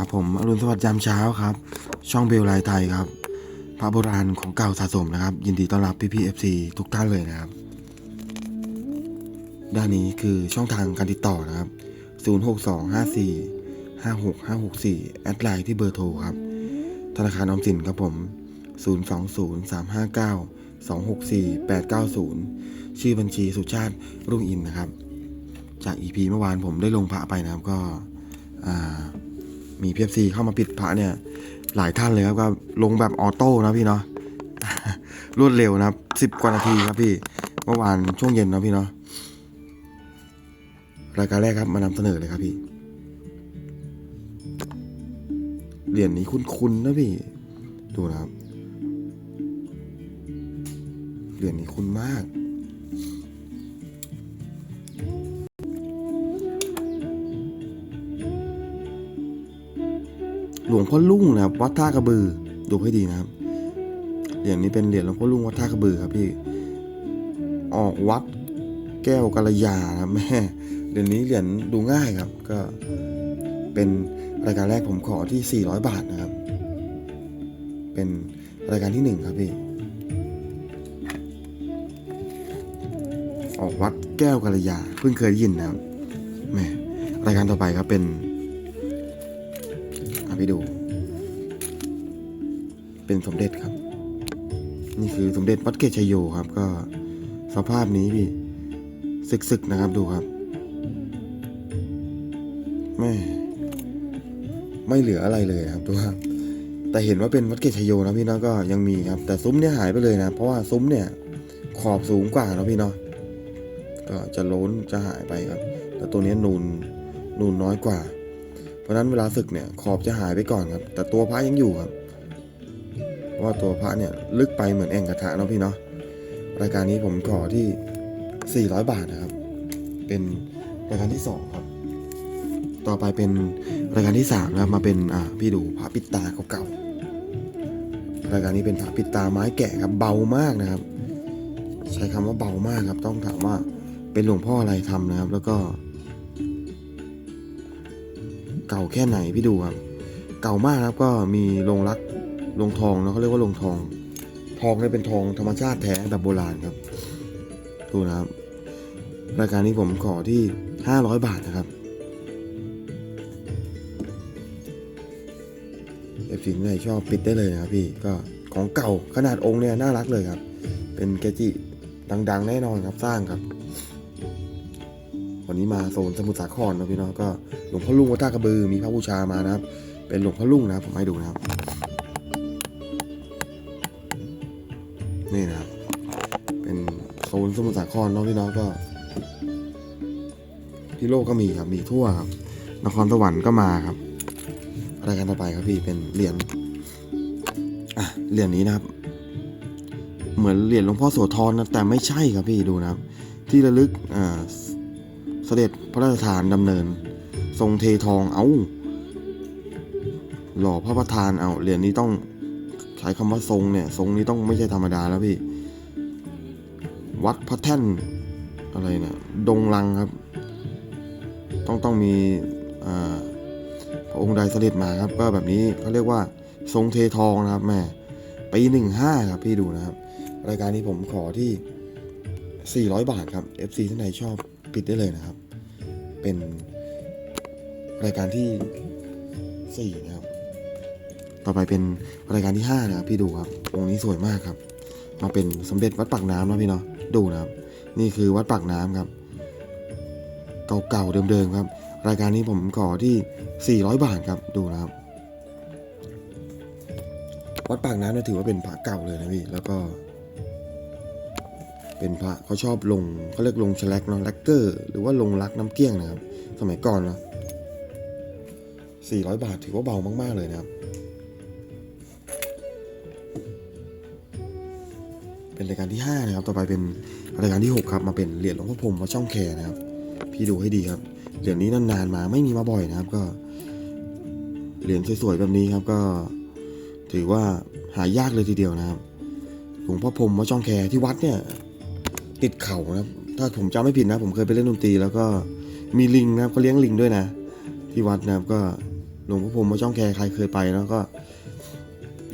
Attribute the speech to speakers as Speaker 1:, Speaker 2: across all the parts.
Speaker 1: ครับผมอรุณสวัสดิ์ยามเช้าครับ ช่องเบลไลไทยครับ พระโบราณของเก่าสะสมนะครับ ยินดีต้อนรับพี่พีเอฟซีทุกท่านเลยนะครับ ด้านนี้คือช่องทางการติดต่อนะครับ 06254 56564 แอดไลน์ที่เบอร์โทรครับ ธนาคารออมสินครับผม 020 359 264 890 ชื่อบัญชีสุชาติรุ่งอินนะครับ จากอีพีเมื่อวานผมได้ลงพระไปนะครับก็อ่า มีพีเอฟซีเข้ามาปิดพระเนี่ย หลายท่านเลยครับก็ลงแบบออโต้นะพี่เนาะรวดเร็วนะครับสิบกว่านาทีครับพี่เมื่อวานช่วงเย็นนะพี่เนาะรายการแรกครับมานำเสนอเลยครับพี่เหรียญนี้คุ้นๆนะพี่ ดูนะครับเหรียญนี้คุ้นมาก หลวงพ่อลุ่งนะครับ วัดท่ากระบือ ดูให้ดีนะครับ เหรียญนี้เป็นเหรียญหลวงพ่อลุ่งวัดท่ากระบือครับพี่ ออกวัดแก้วกัลยานะแม่ เหรียญนี้เหรียญดูง่ายครับ ก็เป็นรายการแรกผมขอที่ 400 บาทนะครับ เป็นรายการที่หนึ่งครับพี่ ออกวัดแก้วกัลยา เพิ่งเคยได้ยินนะครับแม่รายการต่อไปครับเป็น ไปดู เป็นสมเด็จครับ นี่คือสมเด็จวัดเกศชยโยครับ ก็สภาพนี้พี่สึกๆนะครับดูครับแม่ไม่เหลืออะไรเลยครับดูครับแต่เห็นว่าเป็นวัดเกศชยโยนะพี่เนาะก็ยังมีครับ แต่ซุ้มเนี่ยหายไปเลยนะ เพราะว่าซุ้มเนี่ยขอบสูงกว่านะพี่เนาะก็จะล้นจะหายไปครับ แต่ตัวนี้นูนนูนน้อยกว่า ราะนั้นเวลาศึกเนี่ยขอบจะหายไปก่อนครับ แต่ตัวพระยังอยู่ครับเพราะว่าตัวพระเนี่ยลึกไปเหมือนแอ่งกระทะเนาะพี่เนาะรายการนี้ผมขอที่ 400 บาทนะครับ เป็นรายการที่ 2 ครับ ต่อไปเป็นรายการที่3นะครับมาเป็นอ่าพี่ดูพระปิดตาเก่าๆรายการนี้เป็นพระปิดตาไม้แกะครับเบามากนะครับ ใช้คำว่าเบามากครับ ต้องถามว่าเป็นหลวงพ่ออะไรทำนะครับ แล้วก็ เก่าแค่ไหนพี่ดูครับ เก่ามากครับก็มีโรงรักโรงทองนะเขาเรียกว่าโรงทอง ทองเนี่ยเป็นทองธรรมชาติแท้แบบโบราณครับดูนะครับ รายการนี้ผมขอที่ 500 บาทนะครับเอฟซีไหนชอบปิดได้เลยนะครับพี่ก็ของเก่าขนาดองค์เนี่ยน่ารักเลยครับ เป็นเกจิดังๆ แน่นอนครับสร้างครับ นี้มาโซนสมุทรสาครนะพี่เนาะก็หลวงพ่อลุงวัดท่ากระบือมีพระบูชามานะครับ เป็นหลวงพ่อลุงนะครับผมให้ดูนะครับ นี่นะครับ เป็นโซนสมุทรสาครเนาะพี่เนาะก็ ที่โลกก็มีครับมีทั่วครับนครสวรรค์ก็มาครับรายการต่อไปครับพี่เป็นเหรียญอะเหรียญนี้นะครับ เหมือนเหรียญหลวงพ่อโสธรนะแต่ไม่ใช่ครับพี่ดูนะครับ ที่ระลึกอ่า เสด็จพระราชทานดำเนิน ทรงเททองเอาหล่อพระประธานเอาเหรียญนี้ต้องใช้คำว่าทรงเนี่ย ทรงนี้ต้องไม่ใช่ธรรมดาแล้วพี่ วัดพระแท่นอะไรเนี่ยดงลังครับ ต้องต้องมีพระองค์ใดเสด็จมาครับ ก็แบบนี้เขาเรียกว่าทรงเททองนะครับแม่ปีหนึ่งห้าครับพี่ดูนะครับ รายการนี้ผมขอที่ 400 บาทครับ FC ท่านใดชอบ ปิดได้เลยนะครับ เป็นรายการที่4นะครับ ต่อไปเป็นรายการที่5นะครับ พี่ดูครับองค์นี้สวยมากครับ มาเป็นสมเด็จวัดปากน้ำนะพี่เนาะดูนะครับ นี่คือวัดปากน้ำครับ เก่าๆเดิมๆครับ รายการนี้ผมขอที่ 400 บาทครับดูนะครับ วัดปากน้ำเนี่ยถือว่าเป็นพระเก่าเลยนะพี่แล้วก็ เป็นพระเขาชอบลงเขาเรียกลงแฉลกเนาะแลกเกอร์หรือว่าลงรักน้ำเกลี้ยงนะครับ สมัยก่อนนะ400 บาทถือว่าเบามาก ๆ เลยนะครับ เป็นรายการที่ 5 นะครับ ต่อไปเป็นรายการที่ 6 ครับ มาเป็นเหรียญหลวงพ่อพรหมวัดช่องแคนะครับ พี่ดูให้ดีครับ เหรียญนี้นานๆมาไม่มีมาบ่อยนะครับ ก็ เหรียญสวยๆแบบนี้ครับก็ ถือว่าหายากเลยทีเดียวนะครับหลวงพ่อพรหมวัดช่องแคที่วัดเนี่ย ติดเข่านะครับ ถ้าผมจำไม่ผิดนะ ผมเคยไปเล่นดนตรีแล้วก็มีลิงนะครับเขาเลี้ยงลิงด้วยนะ ที่วัดนะครับก็หลวงพ่อพรหมมาช่องแคร์ใครเคยไปแล้วก็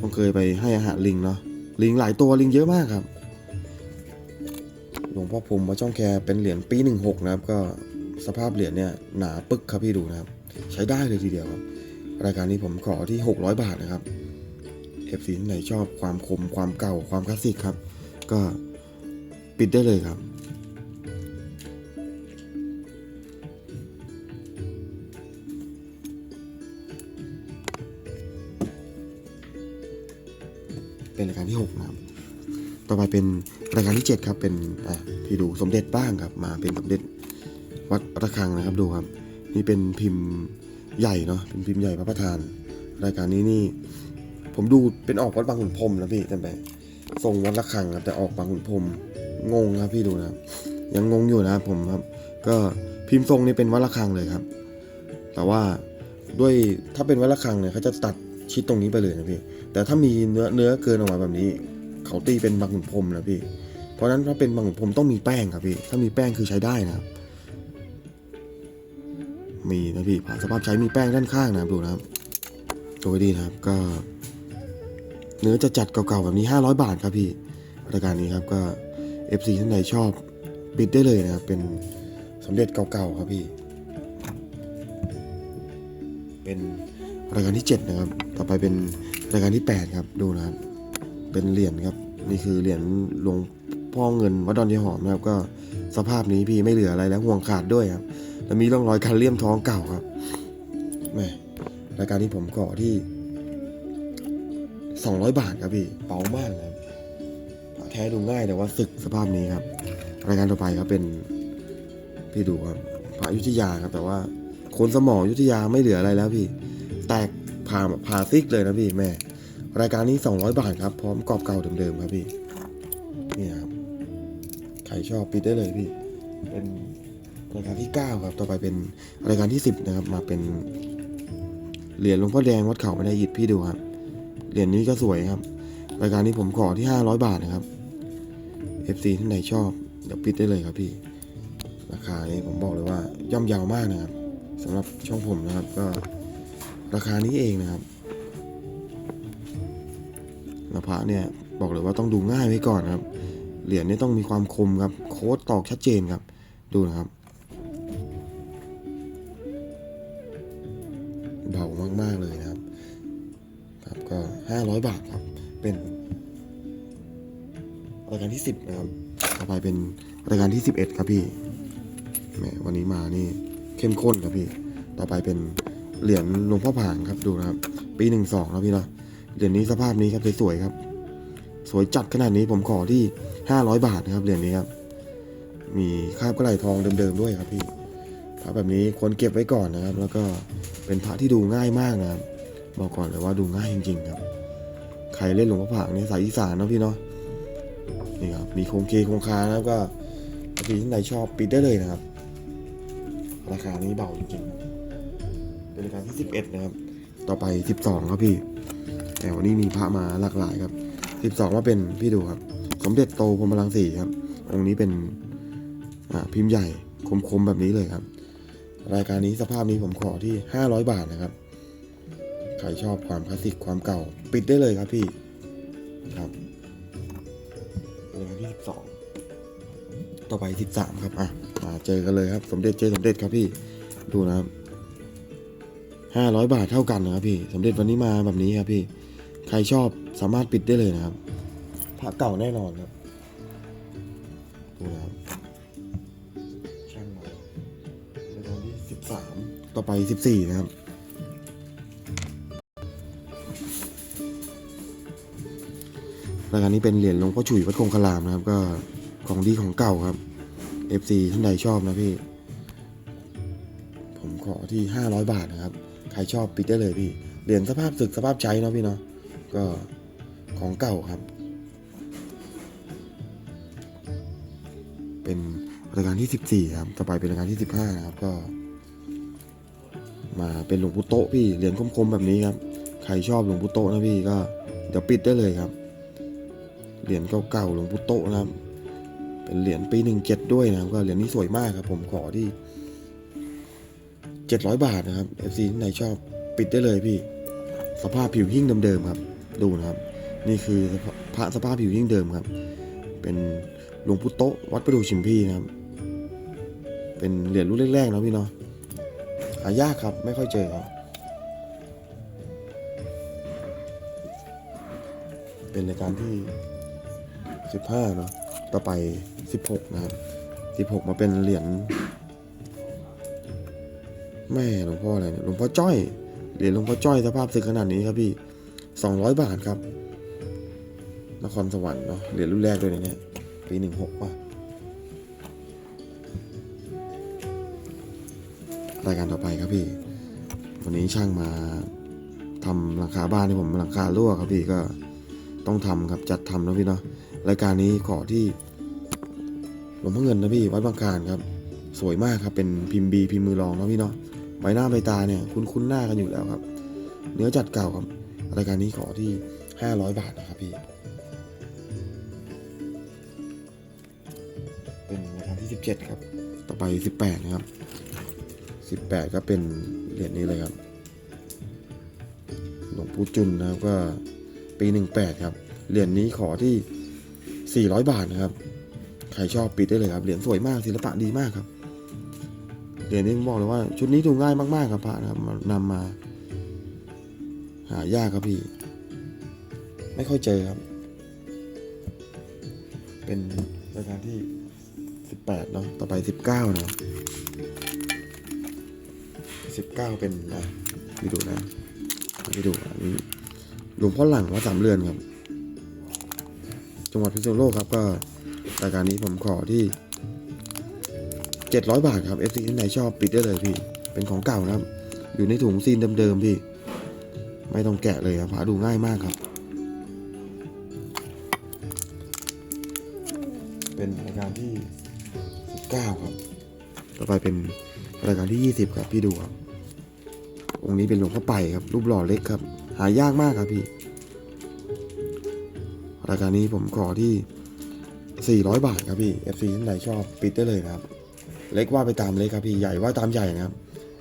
Speaker 1: ต้องเคยไปให้อาหารลิงเนาะลิงหลายตัวลิงเยอะมากครับ หลวงพ่อพรหมมาช่องแคร์เป็นเหรียญปีหนึ่งหกนะครับ ก็สภาพเหรียญเนี่ยหนาปึกครับพี่ดูนะครับ ใช้ได้เลยทีเดียวครับ รายการนี้ผมขอที่ 600 บาทนะครับ FC ที่ไหนชอบความคมความเก่าความคลาสสิกครับ ก็ ปิดได้เลยครับ เป็นรายการที่ 6 นะครับ ต่อไปเป็นรายการที่ 7 ครับ เป็นอะที่ดูสมเด็จบ้างครับ มาเป็นสมเด็จวัดระฆังนะครับดูครับ นี่เป็นพิมพ์ใหญ่เนาะ เป็นพิมพ์ใหญ่พระประธาน รายการนี้นี่ ผมดูเป็นออกวัดบางขุนพรมนะพี่จำไปทรงวัดระฆังครับแต่ออกบางขุนพรม งงครับพี่ดูนะครับยังงงอยู่นะครับผมครับ ก็พิมพ์ทรงนี่เป็นวัดระฆังเลยครับ แต่ว่าด้วยถ้าเป็นวัดระฆังเนี่ยเขาจะตัดชิดตรงนี้ไปเลยนะพี่ แต่ถ้ามีเนื้อเนื้อเกินออกมาแบบนี้ เขาตีเป็นบางขุนพรมนะพี่ เพราะนั้นถ้าเป็นบางขุนพรมต้องมีแป้งครับพี่ ถ้ามีแป้งคือใช้ได้นะครับมีนะพี่ผ่านสภาพใช้มีแป้งด้านข้างนะครับดูนะครับตัวดีนะครับก็ เนื้อจะจัดเก่าๆแบบนี้ 500 บาทครับพี่รายการนี้ครับก็ FC ท่านใดชอบบิดได้เลยนะครับ เป็นสมเด็จเก่าๆครับพี่ เป็นรายการที่ 7 นะครับ ต่อไปเป็นรายการที่ 8 ครับ ดูนะครับ เป็นเหรียญครับ นี่คือเหรียญหลวงพ่อเงินวัดดอนยายหอมนะครับ ก็สภาพนี้พี่ไม่เหลืออะไรแล้วห่วงขาดด้วยครับ แล้วมีร่องรอยการเลี่ยมท้องเก่าครับแม่รายการนี้ผมขอที่ 200 บาทครับพี่ เป๋ามากนะ แท้ดูง่ายแต่ว่าสึกสภาพนี้ครับรายการต่อไปครับเป็นพี่ดูครับพระยุทธยาครับ แต่ว่าคนสมองยุทธยาไม่เหลืออะไรแล้วพี่ แตกผ่าผ่าซิกเลยนะพี่แม่ รายการนี้ 200 บาทครับ พร้อมกรอบเก่าเดิมๆครับพี่นี่ครับใครชอบปิดได้เลยพี่ เป็นรายการที่ 9 ครับ ต่อไปเป็นรายการที่ 10 นะครับ มาเป็นเหรียญหลวงพ่อแดงวัดเขาไม่ได้หยิบพี่ดูครับเหรียญนี้ก็สวยครับ รายการนี้ผมขอที่ 500 บาทนะครับ FC ท่านไหนชอบ เดี๋ยวปิดได้เลยครับพี่ ราคานี้ผมบอกเลยว่าย่อมเยาวมากนะครับสำหรับช่องผมนะครับก็ราคานี้เองนะครับแล้วพระเนี่ยบอกเลยว่าต้องดูง่ายไว้ก่อนครับ เหรียญนี้ต้องมีความคมครับ โค้ดตอกชัดเจนครับ ดูนะครับ เบามากๆเลยนะครับ ครับก็ 500 บาทครับ เป็น การที่10นะครับต่อไปเป็นรายการที่11ครับพี่แหมวันนี้มานี่เข้มข้นครับพี่ ต่อไปเป็นเหรียญหลวงพ่อผางครับดูนะครับ ปีหนึ่งสองครับพี่เนาะเหรียญนี้สภาพนี้ครับสวยๆครับ สวยจัดขนาดนี้ผมขอที่500บาทนะครับเหรียญนี้ครับ มีคาบกระไหลทองเดิมๆด้วยครับพี่พระแบบนี้ควรเก็บไว้ก่อนนะครับ แล้วก็เป็นพระที่ดูง่ายมากนะครับบอกก่อนเลยว่าดูง่ายจริง ๆ ครับ ใครเล่นหลวงพ่อผางเนี่ยสายอีสานเนาะพี่เนาะ นี่ครับมีโครงเคโครงคานะครับก็พี่ท่านใดชอบปิดได้เลยนะครับ ราคานี้เบาจริงๆเป็นรายการที่11นะครับ ต่อไป 12 ครับพี่ แต่วันนี้มีพระมาหลากหลายครับ 12 ว่าเป็นพี่ดูครับ สมเด็จโตพรมลังสีครับ องค์นี้เป็นพิมพ์ใหญ่คมๆแบบนี้เลยครับ รายการนี้สภาพนี้ผมขอที่ 500 บาทนะครับ ใครชอบความคลาสสิกความเก่า ปิดได้เลยครับพี่ครับ 12 ต่อไป 13 ครับ อะมาเจอกันเลยครับ สมเด็จเจสมเด็จครับพี่ ดูนะครับ500 บาทเท่ากันนะครับพี่ สมเด็จวันนี้มาแบบนี้ครับพี่ ใครชอบสามารถปิดได้เลยนะครับพระเก่าแน่นอนครับ ดูนะครับช่างมารายการที่ 13 ต่อไป 14 นะครับ รายการนี้เป็นเหรียญหลวงพ่อฉุยวัดคงคารามนะครับ ก็ของดีของเก่าครับ FC ท่านใดชอบนะพี่ ผมขอที่ 500 บาทนะครับ ใครชอบปิดได้เลยพี่ เหรียญสภาพศึกสภาพใช้เนาะพี่เนาะ ก็ของเก่าครับ เป็นรายการที่ 14 ครับ ต่อไปเป็นรายการที่ 15 นะครับ ก็ มาเป็นหลวงปู่โตะพี่ เหรียญคมๆแบบนี้ครับ ใครชอบหลวงปู่โตะนะพี่ก็เดี๋ยวปิดได้เลยครับ เหรียญเก่าๆหลวงปู่โตนะครับ เป็นเหรียญปีหนึ่งเจ็ดด้วยนะครับก็เหรียญนี้สวยมากครับ ผมขอที่เจ็ดร้อยบาทนะครับ FC ที่ไหนชอบปิดได้เลยพี่ สภาพผิวหิ้งเดิมๆครับ ดูนะครับ นี่คือพระสภาพผิวหิ้งเดิมครับ เป็นหลวงพุโตวัดประดูชิมพีนะครับ เป็นเหรียญรุ่นแรกๆนะพี่เนาะหายากครับไม่ค่อยเจอครับเป็นรายการที่ 15 เนาะ ต่อไป 16 นะครับ 16 มาเป็นเหรียญแม่หลวงพ่ออะไรเนี่ยหลวงพ่อจ้อย เหรียญหลวงพ่อจ้อยสภาพสึกขนาดนี้ครับพี่ 200 บาทครับ นครสวรรค์เนาะ เหรียญรุ่นแรกด้วยนะเนี่ย ปี 16 ป่ะ รายการต่อไปครับพี่ วันนี้ช่างมาทำหลังคาบ้านที่ผมหลังคารั่วครับพี่ก็ต้องทำครับจัดทำนะพี่เนาะ รายการนี้ขอที่หลวงพ่อเงินนะพี่วัดบางคลานครับ สวยมากครับเป็นพิมพ์บีพิมพ์มือรองนะพี่เนาะใบหน้าใบตาเนี่ยคุ้นคุ้นๆหน้ากันอยู่แล้วครับ เนื้อจัดเก่าครับรายการนี้ขอที่ 500 บาทนะครับพี่ เป็นรายการที่ 17 ครับ ต่อไป 18 นะครับ 18 ก็เป็นเหรียญนี้เลยครับ หลวงปู่จุนนะครับก็ปี 18 ครับ เหรียญนี้ขอที่ 400 บาทนะครับ ใครชอบปิดได้เลยครับ เหรียญสวยมากศิลปะดีมากครับ เหรียญนี้ผมบอกเลยว่า ชุดนี้ดูง่ายมากๆครับพระนะครับนำมา หายากครับพี่ ไม่ค่อยเจอครับ เป็นรายการที่ 18เนาะ ต่อไป 19นาะ19 เป็นนะพี่ดูนะพี่ดูอันนี้หลวงพ่อหลังวัดสามเรือนครับ จังหวัดพิษณุโลกครับก็รายการนี้ผมขอที่ 700 บาทครับ FC ที่ไหนชอบปิดได้เลยพี่ เป็นของเก่านะครับ อยู่ในถุงซีนเดิมๆพี่ ไม่ต้องแกะเลยครับหาดูง่ายมากครับ เป็นรายการที่ 19 ครับ ต่อไปเป็นรายการที่ 20 ครับ พี่ดูครับองค์นี้เป็นหลวงพ่อไปครับ รูปหล่อเล็กครับ หายากมากครับพี่ รายการนี้ผมขอที่ 400 บาทครับพี่ FC ท่านใดชอบปิดได้เลยนะครับ เล็กว่าไปตามเล็กครับพี่ใหญ่ว่าตามใหญ่นะครับ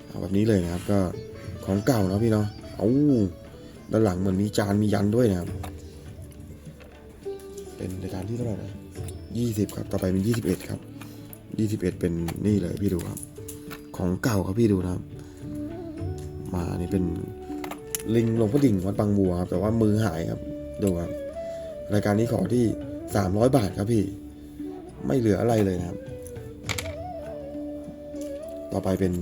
Speaker 1: เอาแบบนี้เลยนะครับก็ของเก่านะพี่เนาะเอาด้านหลังเหมือนมีจานมียันด้วยนะครับ เป็นรายการที่เท่าไหร่นะ20ครับ ต่อไปเป็น21ครับ21เป็นนี่เลยพี่ดูครับ ของเก่าครับพี่ดูนะครับ มานี่เป็นลิงหลวงพ่อดิ่งวัดบางบัวครับแต่ว่ามือหายครับดูครับ รายการนี้ขอที่ 300 บาทครับพี่ ไม่เหลืออะไรเลยนะครับ ต่อไปเป็น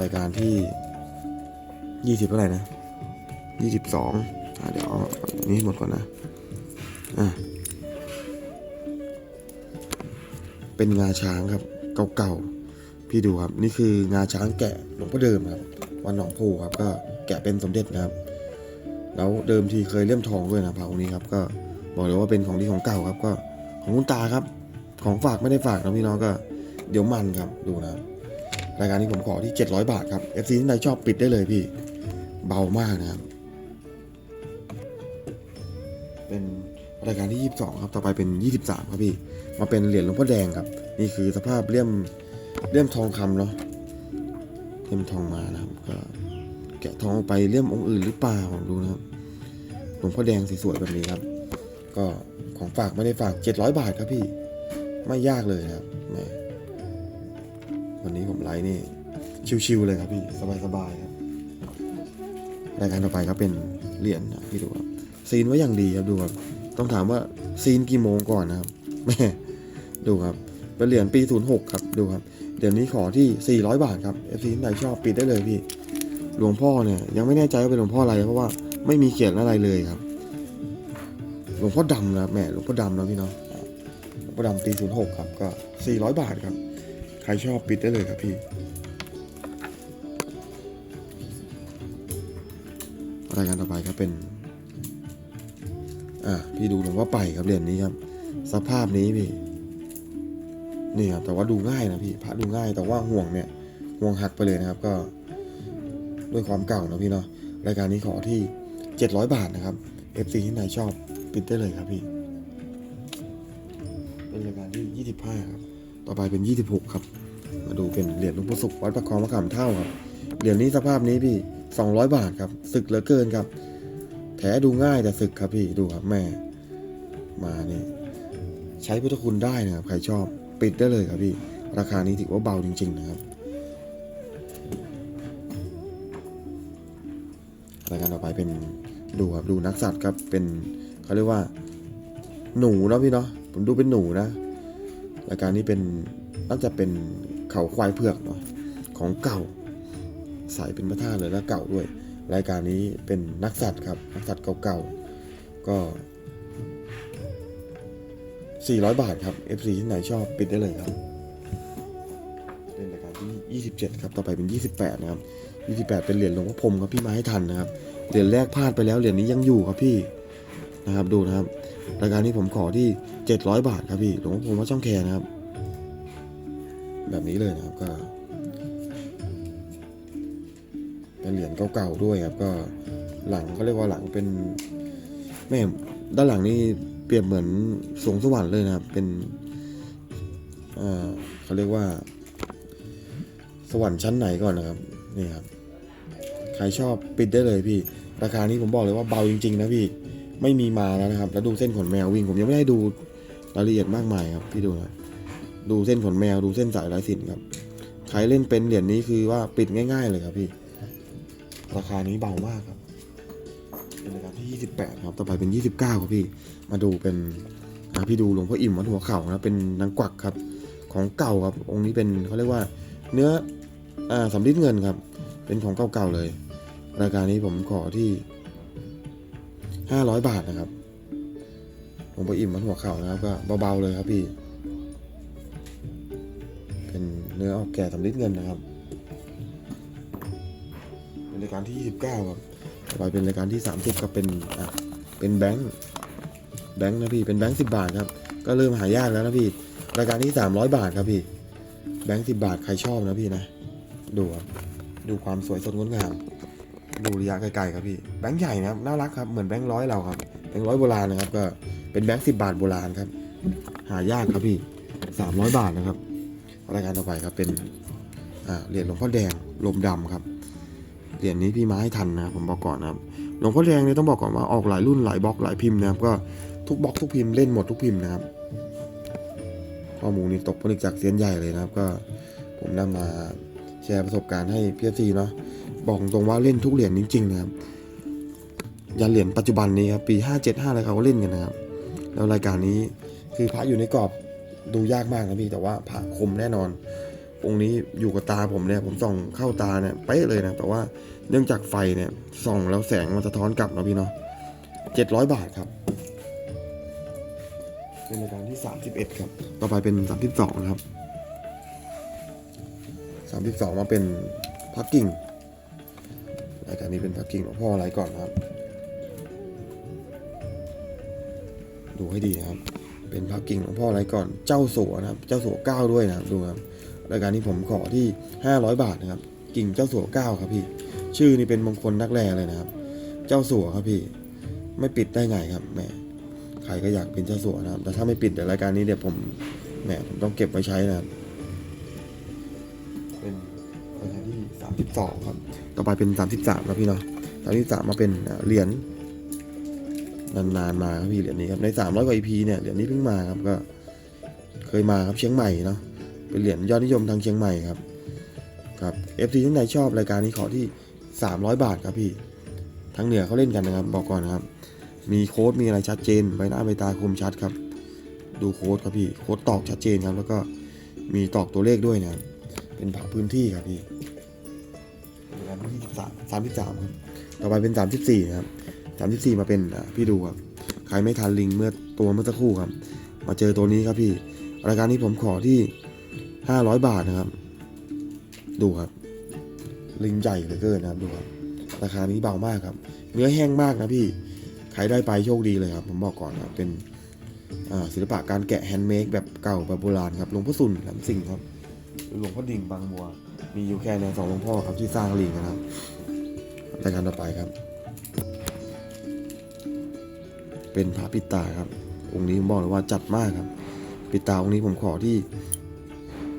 Speaker 1: รายการที่ 20เท่าไหร่นะ 22อ่เดี๋ยวเอานี้หมดก่อนนะอะเป็นงาช้างครับ เก่าๆ พี่ดูครับ นี่คืองาช้างแกะหลวงพ่อเดิมครับ วันหนองโพครับ ก็แกะเป็นสมเด็จนะครับ แล้วเดิมทีเคยเลี่ยมทองด้วยนะพระองค์นี้ครับก็ บอกเลยว่าเป็นของดีของเก่าครับ ก็ของคุณตาครับ ของฝากไม่ได้ฝากนะพี่น้องก็เดี๋ยวมันครับดูนะครับรายการนี้ผมขอที่ 700 บาทครับ FC ที่ไหนชอบปิดได้เลยพี่ เบามากนะครับ เป็นรายการที่ 22 ครับ ต่อไปเป็น 23 ครับพี่ มาเป็นเหรียญหลวงพ่อแดงครับ นี่คือสภาพเลี่ยมเลี่ยมทองคำเนาะเลี่ยมทองมานะครับ ก็แกะทองออกไปเลี่ยมองค์อื่นหรือเปล่าดูนะครับหลวงพ่อแดงสวยๆแบบนี้ครับ ก็ของฝากไม่ได้ฝาก 700 บาทครับพี่ ไม่ยากเลยครับแมวันนี้ผมไลฟ์นี่ ชิวๆเลยครับพี่ สบายๆครับรายการต่อไปครับเป็นเหรียญนะพี่ดูครับซีนไว้อย่างดีครับดูครับ ต้องถามว่าซีนกี่โมงก่อนนะครับแม่ดูครับเป็นเหรียญปี 06 ครับดูครับเหรียญนี้ขอที่ 400 บาทครับ FC ท่านใดชอบปิดได้เลยพี่ หลวงพ่อเนี่ยยังไม่แน่ใจว่าเป็นหลวงพ่ออะไรเพราะว่าไม่มีเขียนอะไรเลยครับ หลวงพ่อดำนะแม่หลวงพ่อดำนะพี่เนาะหลวงพ่อดำปี06ครับก็400บาทครับ ใครชอบปิดได้เลยครับพี่ รายการต่อไปครับเป็น อะพี่ดูหลวงพ่อไปครับเหรียญนี้ครับ สภาพนี้พี่ นี่ครับแต่ว่าดูง่ายนะพี่พระดูง่ายแต่ว่าห่วงเนี่ยห่วงหักไปเลยนะครับก็ ด้วยความเก่านะพี่เนาะรายการนี้ขอที่ 700 บาทนะครับ FC ที่ไหนชอบ ปิดได้เลยครับพี่ เป็นรายการที่ 25 ครับ ต่อไปเป็น 26 ครับ มาดูเป็นเหรียญหลวงพ่อสุขวัดประคองมะขามเท่าครับ เหรียญนี้สภาพนี้พี่ 200 บาทครับศึกเหลือเกินครับ แถดูง่ายแต่ศึกครับพี่ ดูครับแม่ มาเนี่ยใช้พุทธคุณได้นะครับ ใครชอบ ปิดได้เลยครับพี่ ราคานี้ถือว่าเบาจริง ๆ นะครับรายการต่อไปเป็นดูครับดูนักสัตว์ครับเป็น เขาเรียกว่า หนูเนาะพี่เนาะผมดูเป็นหนูนะรายการนี้เป็นน่าจะเป็นเขาควายเผือกเนาะของเก่าใส่เป็นพระธาตุเลยและเก่าด้วย รายการนี้เป็นนักสัตว์ครับนักสัตว์เก่าๆก็ 400 บาทครับ FC ที่ไหนชอบปิดได้เลยครับเป็นรายการที่27 ครับต่อไปเป็น 28 นะครับ 28 เป็นเหรียญหลวงพ่อพรมครับพี่มาให้ทันนะครับเหรียญแรกพลาดไปแล้วเหรียญนี้ยังอยู่ครับพี่ นะครับดูนะครับรายการนี้ผมขอที่ 700 บาทครับพี่หลวงพ่อพรหมวัดช่องแคร์นะครับ แบบนี้เลยนะครับก็เป็นเหรียญเก่าๆด้วยครับ ก็หลังเขาเรียกว่าหลังเป็นแม่ด้านหลังนี่เปรียบเหมือนสวงสวรรค์เลยนะครับ เป็นอ่อเขาเรียกว่า สวรรค์ชั้นไหนก่อนนะครับนี่ครับใครชอบปิดได้เลยพี่ ราคานี้ผมบอกเลยว่าเบาจริง ๆ นะพี่ ไม่มีมาแล้วนะครับ แล้วดูเส้นขนแมววิ่งผมยังไม่ได้ดูรายละเอียดมากมายครับพี่ดูนะดูเส้นขนแมวดูเส้นสายลายสินครับใครเล่นเป็นเหรียญนี้คือว่าปิดง่าย ๆ เลยครับพี่ราคานี้เบามากครับเป็นรายกาที่ 28 ครับ ต่อไปเป็น 29 ครับพี่ มาดูเป็นพี่ดูหลวงพ่ออิ่มวัดหัวเข่านะเป็นนางกวักครับ ของเก่าครับ องค์นี้เป็นเขาเรียกว่า เนื้ออ่าสำริดเงินครับ เป็นของเก่าๆเลย รายการนี้ผมขอที่ 500 บาทนะครับหลวงพ่ออิ่มวัดหัวเข่านะครับก็เบาๆเลยครับพี่ เป็นเนื้อออกแก่สำริดเงินนะครับเป็นรายการที่ 29 ครับต่อไปเป็นรายการที่ 30ครับเป็นอะเป็นแบงค์แบงค์นะพี่เป็นแบงค์10บาทครับก็เริ่มหายากแล้วนะพี่รายการที่ 300 บาทครับพี่แบงค์10บาทใครชอบนะพี่นะดูครับดูความสวยสดงดงาม ดูระยะไกลๆครับพี่ แบงค์ใหญ่นะครับน่ารักครับเหมือนแบงค์ร้อยเราครับแบงค์ร้อยโบราณนะครับก็เป็นแบงค์10บาทโบราณครับ หายากครับพี่300บาทนะครับรายการต่อไปครับเป็นเหรียญหลวงพ่อแดงลมดำครับเหรียญนี้พี่มาให้ทันนะครับผมบอกก่อนนะครับหลวงพ่อแดงเนี่ยต้องบอกก่อนว่าออกหลายรุ่นหลายบล็อกหลายพิมพ์นะครับก็ทุกบล็อกทุกพิมพ์เล่นหมดทุกพิมพ์นะครับข้อมูลนี้ตกผลึกจากเซียนใหญ่เลยนะครับก็ผมนำมาแชร์ประสบการณ์ให้เพียซีเนาะ บอกตรงว่าเล่นทุกเหรียญจริงๆนะครับยันเหรียญปัจจุบันนี้ครับปี 575อะไรเขาก็เล่นกันนะครับ แล้วรายการนี้คือพระอยู่ในกรอบดูยากมากนะพี่แต่ว่าพระคมแน่นอนองค์นี้อยู่กับตาผมเนี่ยผมส่องเข้าตาเนี่ยเป๊ะเลยนะแต่ว่าเนื่องจากไฟเนี่ยส่องแล้วแสงมันสะท้อนกลับนะพี่เนาะเจ็ดร้อยบาทครับเป็นรายการที่สามสิบเอ็ดครับ ต่อไปเป็นสามสิบสองครับสามสิบสองมาเป็นพักกิ่ง รายการนี้เป็นพักกิ่งหลวงพ่ออะไรก่อนนะครับ ดูให้ดีนะครับ เป็นพระกิ่งหลวงพ่ออะไรก่อน เจ้าสัวนะครับ เจ้าสัวเก้าด้วยนะครับ ดูครับรายการนี้ผมขอที่ 500 บาทนะครับ กิ่งเจ้าสัวเก้าครับพี่ ชื่อนี่เป็นมงคลนักแลเลยนะครับ เจ้าสัวครับพี่ ไม่ปิดได้ไงครับแหมใครก็อยากเป็นเจ้าสัวนะครับ แต่ถ้าไม่ปิดเดี๋ยวรายการนี้เดี๋ยวผมแหมผมต้องเก็บไว้ใช้นะครับ 32 ครับ ต่อไปเป็น 33 ครับพี่เนาะ33 มาเป็นเหรียญนานๆมาครับพี่เหรียญนี้ครับใน 300 กว่า EP เนี่ยเหรียญนี้เพิ่งมาครับก็เคยมาครับเชียงใหม่เนาะเป็นเหรียญยอดนิยมทางเชียงใหม่ครับครับ FT ท่านใดชอบรายการนี้ขอที่ 300 บาทครับพี่ทั้งเหนือเขาเล่นกันนะครับ บอกก่อนนะครับ มีโค้ดมีอะไรชัดเจนใบหน้าใบตาคมชัดครับ ดูโค้ดครับพี่โค้ดตอกชัดเจนครับ แล้วก็มีตอกตัวเลขด้วยนะเป็นผักพื้นที่ครับพี่ การที่สามสิบสามครับต่อไปเป็น34นะครับ34มที่สี่มาเป็นพี่ดูครับใครไม่ทันลิงเมื่อตัวเมื่อสักครู่ครับ มาเจอตัวนี้ครับพี่รายการนี้ผมขอที่500บาทนะครับ ดูครับ ลิงใหญ่เหลือเกินนะครับดูครับราคานี้เบามากครับ เนื้อแห้งมากนะพี่ใครได้ไปโชคดีเลยครับ ผมบอกก่อนนะครับเป็นศิลปะการแกะแฮนด์เมดแบบเก่าแบบโบราณครับหลวงพ่อสุนหลมสิงห์ครับหลวงพ่อดิ่งบางบัว มีอยู่แค่ในสองหลวงพ่อครับที่สร้างลิงนะครับรายการต่อไปครับ เป็นพระปิตาครับ องค์นี้ผมบอกเลยว่าจัดมากครับ ปิตาองค์นี้ผมขอที่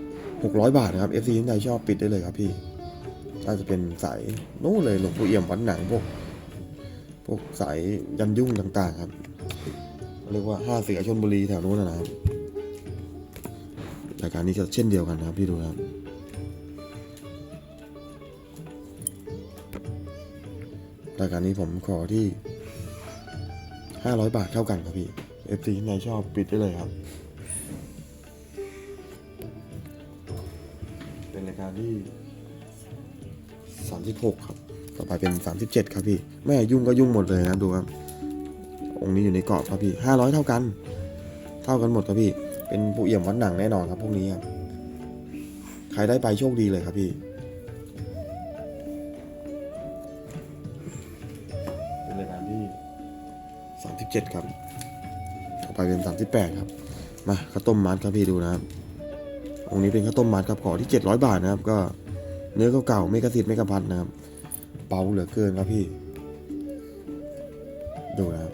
Speaker 1: 600บาทนะครับ FC ท่านใดชอบปิดได้เลยครับพี่น่าจะเป็นสายนู้นเลยหลวงปู่เอี่ยมวัดหนังพวกพวกสายยันยุ่งต่างๆครับเรียกว่าห้าเสือชนบุรีแถวนู้นนะครับรายการนี้ก็เช่นเดียวกันนะครับพี่ดูครับ รายการนี้ผมขอที่ 500 บาทเท่ากันครับพี่ FC ที่ไหนชอบปิดได้เลยครับ เป็นรายการที่ 36 ครับ ต่อไปเป็น 37 ครับพี่ แม่ยุ่งก็ยุ่งหมดเลยนะดูครับ องค์นี้อยู่ในกรอบครับพี่ 500 เท่ากัน เท่ากันหมดครับพี่ เป็นผู้เอี่ยมวัดหนังแน่นอนครับพวกนี้ครับ ใครได้ไปโชคดีเลยครับพี่ 37 ครับต่อไปเป็น38 ครับ มาข้าวต้มมัดครับพี่ดูนะครับองค์นี้เป็นข้าวต้มมัดครับขอที่ 700 บาทนะครับ ก็เนื้อเก่าๆไม่กระสิทธิ์ไม่กระพัดนะครับ เบาเหลือเกินครับพี่ ดูนะครับ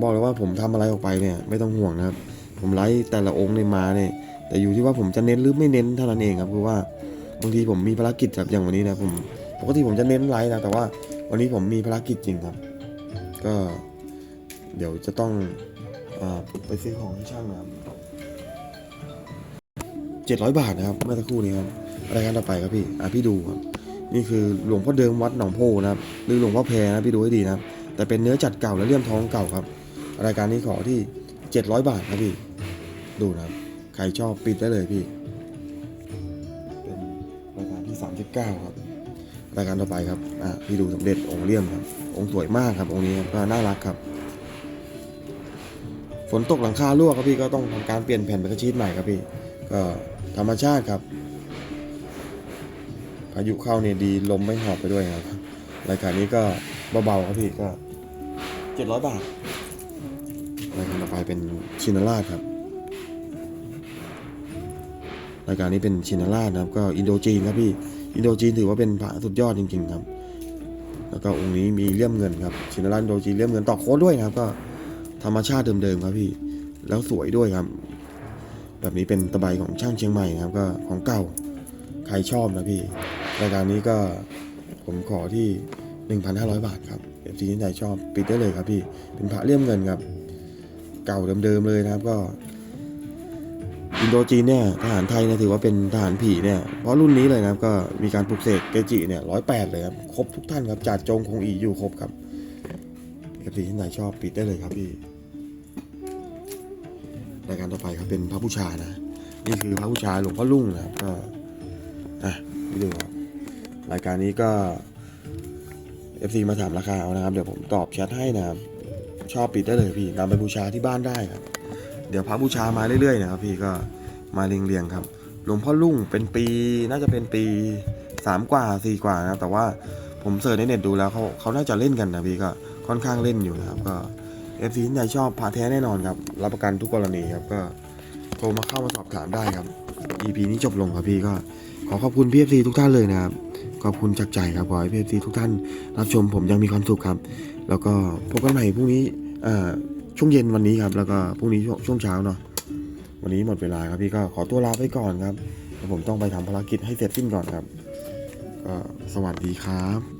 Speaker 1: บอกเลยว่าผมทำอะไรออกไปเนี่ย ไม่ต้องห่วงนะครับ ผมไลฟ์แต่ละองค์ในมาเนี่ย แต่อยู่ที่ว่าผมจะเน้นหรือไม่เน้นเท่านั้นเองครับคือว่าบางทีผมมีภารกิจแบบอย่างวันนี้นะผมปกติผมจะเน้นไลฟ์นะแต่ว่าวันนี้ผมมีภารกิจจริงครับ ก็ เดี๋ยวจะต้องอไปซื้อของให้ช่างนะครับเจ็ดร้อยบาทนะครับเมื่อสักครู่นี้ครับรายการต่อไปครับพี่อะพี่ดูครับนี่คือหลวงพ่อเดิมวัดหนองโพนะครับหรือหลวงพ่อแพรนะพี่ดูให้ดีนะครับแต่เป็นเนื้อจัดเก่าและเลี่ยมทองเก่าครับ รายการนี้ขอที่เจ็ดร้อยบาทครับพี่ดูนะครับใครชอบปิดได้เลยพี่ เป็นรายการที่39ครับรายการต่อไปครับอะพี่ดูสมเด็จองค์เลี่ยมครับองค์สวยมากครับองค์นี้ก็น่ารักครับ ฝนตกหลังคารั่วครับพี่ก็ต้องทำการเปลี่ยนแผ่นเบรกชีตใหม่ครับพี่ก็ธรรมชาติครับพายุเข้าเนี่ยดีลมไม่หอบไปด้วยครับรายการนี้ก็เบาๆครับพี่ก็700บาทรายการต่อไปเป็นชินาราครับรายการนี้เป็นชินารานะครับ ก็อินโดจีนครับพี่อินโดจีนถือว่าเป็นพระสุดยอดจริงๆครับ แล้วก็องค์นี้มีเลี่ยมเงินครับชินาราอินโดจีนเลี่ยมเงินต่อโค้ดด้วยนะครับก็ ธรรมชาติเดิมๆครับพี่ แล้วสวยด้วยครับ แบบนี้เป็นตะไบของช่างเชียงใหม่ครับก็ของเก่าใครชอบนะพี่รายการนี้ก็ผมขอที่ 1,500 บาทครับเอฟซีที่ไหนชอบปิดได้เลยครับพี่เป็นพระเลี่ยมเงินครับ เก่าเดิมๆเลยนะครับก็อินโดจีนเนี่ยทหารไทยเนี่ยถือว่าเป็นทหารผีเนี่ยเพราะรุ่นนี้เลยนะครับก็มีการปลุกเสกเกจิเนี่ยร้อยแปดเลยครับครบทุกท่านครับจ่าจงคงอีอยู่ครบครับเอฟซีที่ไหนชอบปิดได้เลยครับพี่ รายการต่อไปครับเป็นพระบูชานะ นี่คือพระบูชาหลวงพ่อลุ่งนะครับก็อะไปดูครับรายการนี้ก็เอฟซีมาถามราคาเอานะครับ เดี๋ยวผมตอบแชทให้นะครับ ชอบปิดได้เลยพี่นำไปบูชาที่บ้านได้ครับ เดี๋ยวพระบูชามาเรื่อยๆนะครับพี่ก็มาเรียงๆครับ หลวงพ่อลุ่งเป็นปีน่าจะเป็นปีสามกว่าสี่กว่านะครับแต่ว่าผมเสิร์ชในเน็ตดูแล้วเขาเขาน่าจะเล่นกันนะพี่ก็ค่อนข้างเล่นอยู่นะครับ ก็ เอฟซีที่ไหนชอบพาแท้แน่นอนครับ รับประกันทุกกรณีครับ ก็โทรมาเข้ามาสอบถามได้ครับ EP นี้จบลงครับพี่ก็ขอขอบคุณพี่เอฟซีทุกท่านเลยนะครับ ขอบคุณจากใจครับขอให้พี่เอฟซีทุกท่านรับชมผมยังมีความสุขครับ แล้วก็พบกันใหม่พรุ่งนี้ช่วงเย็นวันนี้ครับ แล้วก็พรุ่งนี้ช่วงเช้าเนาะวันนี้หมดเวลาครับพี่ก็ขอตัวลาไปก่อนครับผมต้องไปทำภารกิจให้เสร็จสิ้นก่อนครับสวัสดีครับ